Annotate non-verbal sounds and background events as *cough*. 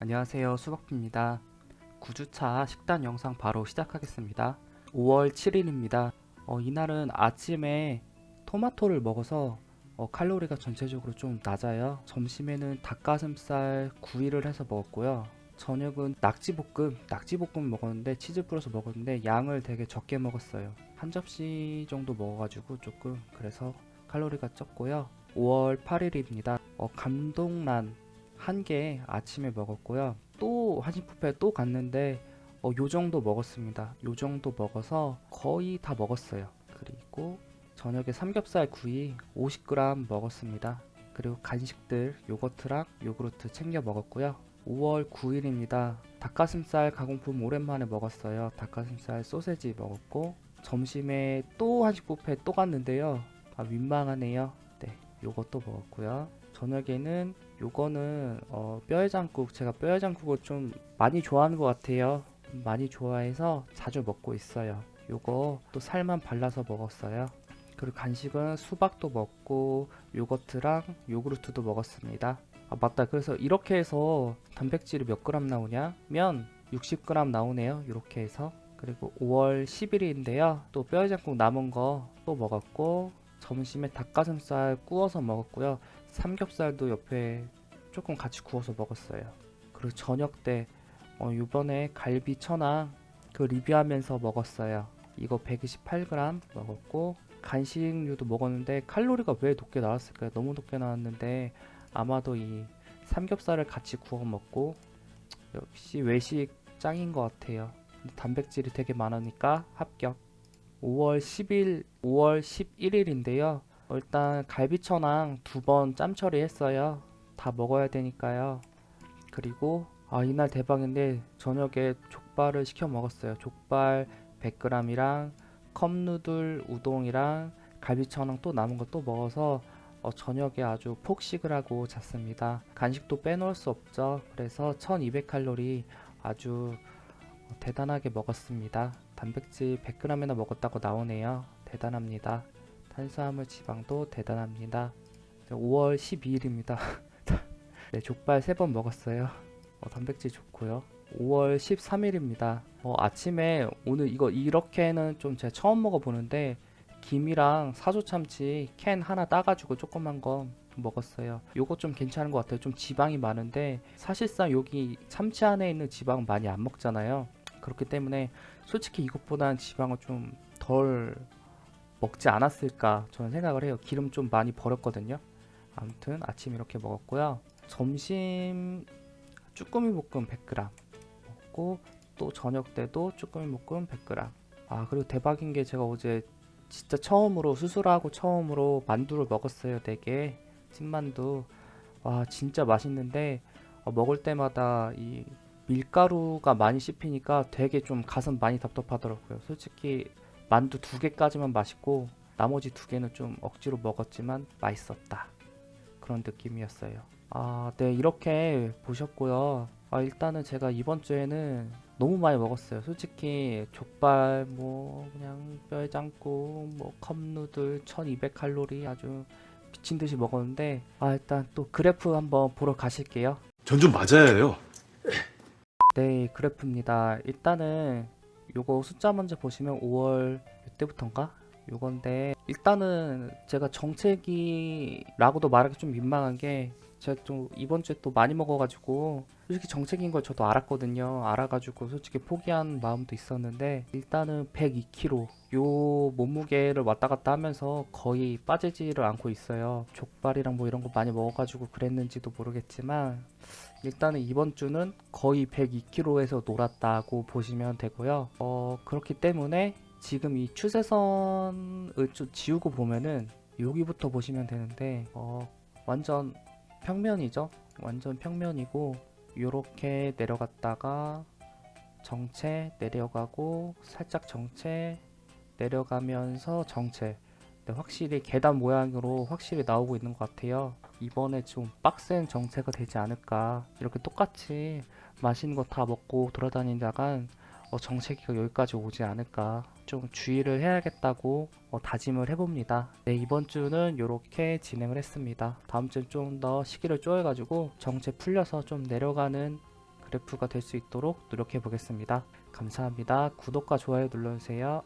안녕하세요. 수박피입니다. 9주차 식단 영상 바로 시작하겠습니다. 5월 7일입니다. 어, 이날은 아침에 토마토를 먹어서 어, 칼로리가 전체적으로 좀 낮아요. 점심에는 닭가슴살 구이를 해서 먹었고요. 저녁은 낙지볶음 낙지볶음 먹었는데 치즈 뿌려서 먹었는데 양을 되게 적게 먹었어요. 한 접시 정도 먹어가지고 조금 그래서 칼로리가 적고요. 5월 8일입니다. 어, 감동란 한 개 아침에 먹었고요. 또 한식 뷔페 또 갔는데 어, 요 정도 먹었습니다. 요 정도 먹어서 거의 다 먹었어요. 그리고 저녁에 삼겹살 구이 50g 먹었습니다. 그리고 간식들 요거트랑 요구르트 챙겨 먹었고요. 5월 9일입니다. 닭가슴살 가공품 오랜만에 먹었어요. 닭가슴살 소세지 먹었고 점심에 또 한식 뷔페 또 갔는데요. 아, 민망하네요. 네, 요것도 먹었고요. 저녁에는 요거는 어, 뼈해장국 제가 뼈해장국을 좀 많이 좋아하는 것 같아요. 많이 좋아해서 자주 먹고 있어요. 요거 또 살만 발라서 먹었어요. 그리고 간식은 수박도 먹고 요거트랑 요구르트도 먹었습니다. 아 맞다. 그래서 이렇게 해서 단백질이 몇 그램 나오냐 면 60g 나오네요. 이렇게 해서 그리고 5월 10일인데요. 또 뼈해장국 남은 거 또 먹었고 점심에 닭가슴살 구워서 먹었고요. 삼겹살도 옆에 조금 같이 구워서 먹었어요. 그리고 저녁 때 어, 이번에 갈비 천왕 그 리뷰하면서 먹었어요. 이거 128g 먹었고 간식류도 먹었는데 칼로리가 왜 높게 나왔을까요? 너무 높게 나왔는데 아마도 이 삼겹살을 같이 구워 먹고 역시 외식 짱인 것 같아요. 단백질이 되게 많으니까 합격. 5월 10일, 5월 11일인데요. 어, 일단 갈비천왕 두 번 짬 처리했어요. 다 먹어야 되니까요. 그리고 아 이날 대박인데 저녁에 족발을 시켜 먹었어요. 족발 100g이랑 컵누들 우동이랑 갈비천왕 또 남은 거또 먹어서 어, 저녁에 아주 폭식을 하고 잤습니다. 간식도 빼놓을 수 없죠. 그래서 1200칼로리 아주 어, 대단하게 먹었습니다. 단백질 100g이나 먹었다고 나오네요. 대단합니다. 탄수화물 지방도 대단합니다. 5월 12일입니다. *laughs* 네, 족발 3번 먹었어요. 어, 단백질 좋고요. 5월 13일입니다. 어, 아침에 오늘 이거 이렇게는 좀 제가 처음 먹어보는데 김이랑 사조 참치 캔 하나 따가지고 조그만 거 먹었어요. 요거 좀 괜찮은 것 같아요. 좀 지방이 많은데 사실상 여기 참치 안에 있는 지방은 많이 안 먹잖아요. 그렇기 때문에 솔직히 이것보다는 지방을 좀 덜 먹지 않았을까 저는 생각을 해요. 기름 좀 많이 버렸거든요. 아무튼 아침 이렇게 먹었고요. 점심 쭈꾸미 볶음 100g 먹고 또 저녁 때도 쭈꾸미 볶음 100g. 아 그리고 대박인 게 제가 어제 진짜 처음으로 수술하고 처음으로 만두를 먹었어요. 되게 찐만두. 와 진짜 맛있는데 어, 먹을 때마다 이 밀가루가 많이 씹히니까 되게 좀 가슴 많이 답답하더라고요. 솔직히 만두 두 개까지만 맛있고 나머지 두 개는 좀 억지로 먹었지만 맛있었다. 그런 느낌이었어요. 아, 네, 이렇게 보셨고요. 아, 일단은 제가 이번 주에는 너무 많이 먹었어요. 솔직히 족발, 뭐 그냥 뼈해장국, 뭐 컵누들 1200칼로리 아주 미친 듯이 먹었는데 아, 일단 또 그래프 한번 보러 가실게요. 전 좀 맞아야 해요. 네, 그래프입니다. 일단은 요거 숫자 먼저 보시면 5월 이때부터인가? 요건데 일단은 제가 정체기라고도 말하기 좀 민망한 게 제가 좀 이번 주에 또 많이 먹어가지고 솔직히 정체기인 걸 저도 알았거든요. 알아가지고 솔직히 포기한 마음도 있었는데 일단은 102kg 요 몸무게를 왔다 갔다 하면서 거의 빠지지를 않고 있어요. 족발이랑 뭐 이런 거 많이 먹어가지고 그랬는지도 모르겠지만 일단은 이번 주는 거의 102kg에서 놀았다고 보시면 되고요. 어, 그렇기 때문에 지금 이 추세선을 좀 지우고 보면은 여기부터 보시면 되는데 어, 완전 평면이죠. 완전 평면이고 요렇게 내려갔다가 정체 내려가고 살짝 정체 내려가면서 정체 네, 확실히 계단 모양으로 확실히 나오고 있는 것 같아요. 이번에 좀 빡센 정체가 되지 않을까. 이렇게 똑같이 맛있는 거 다 먹고 돌아다니다간 어, 정체기가 여기까지 오지 않을까. 좀 주의를 해야겠다고 어, 다짐을 해봅니다. 네, 이번 주는 이렇게 진행을 했습니다. 다음 주는 좀 더 시기를 쪼여가지고 정체 풀려서 좀 내려가는 그래프가 될 수 있도록 노력해 보겠습니다. 감사합니다. 구독과 좋아요 눌러주세요.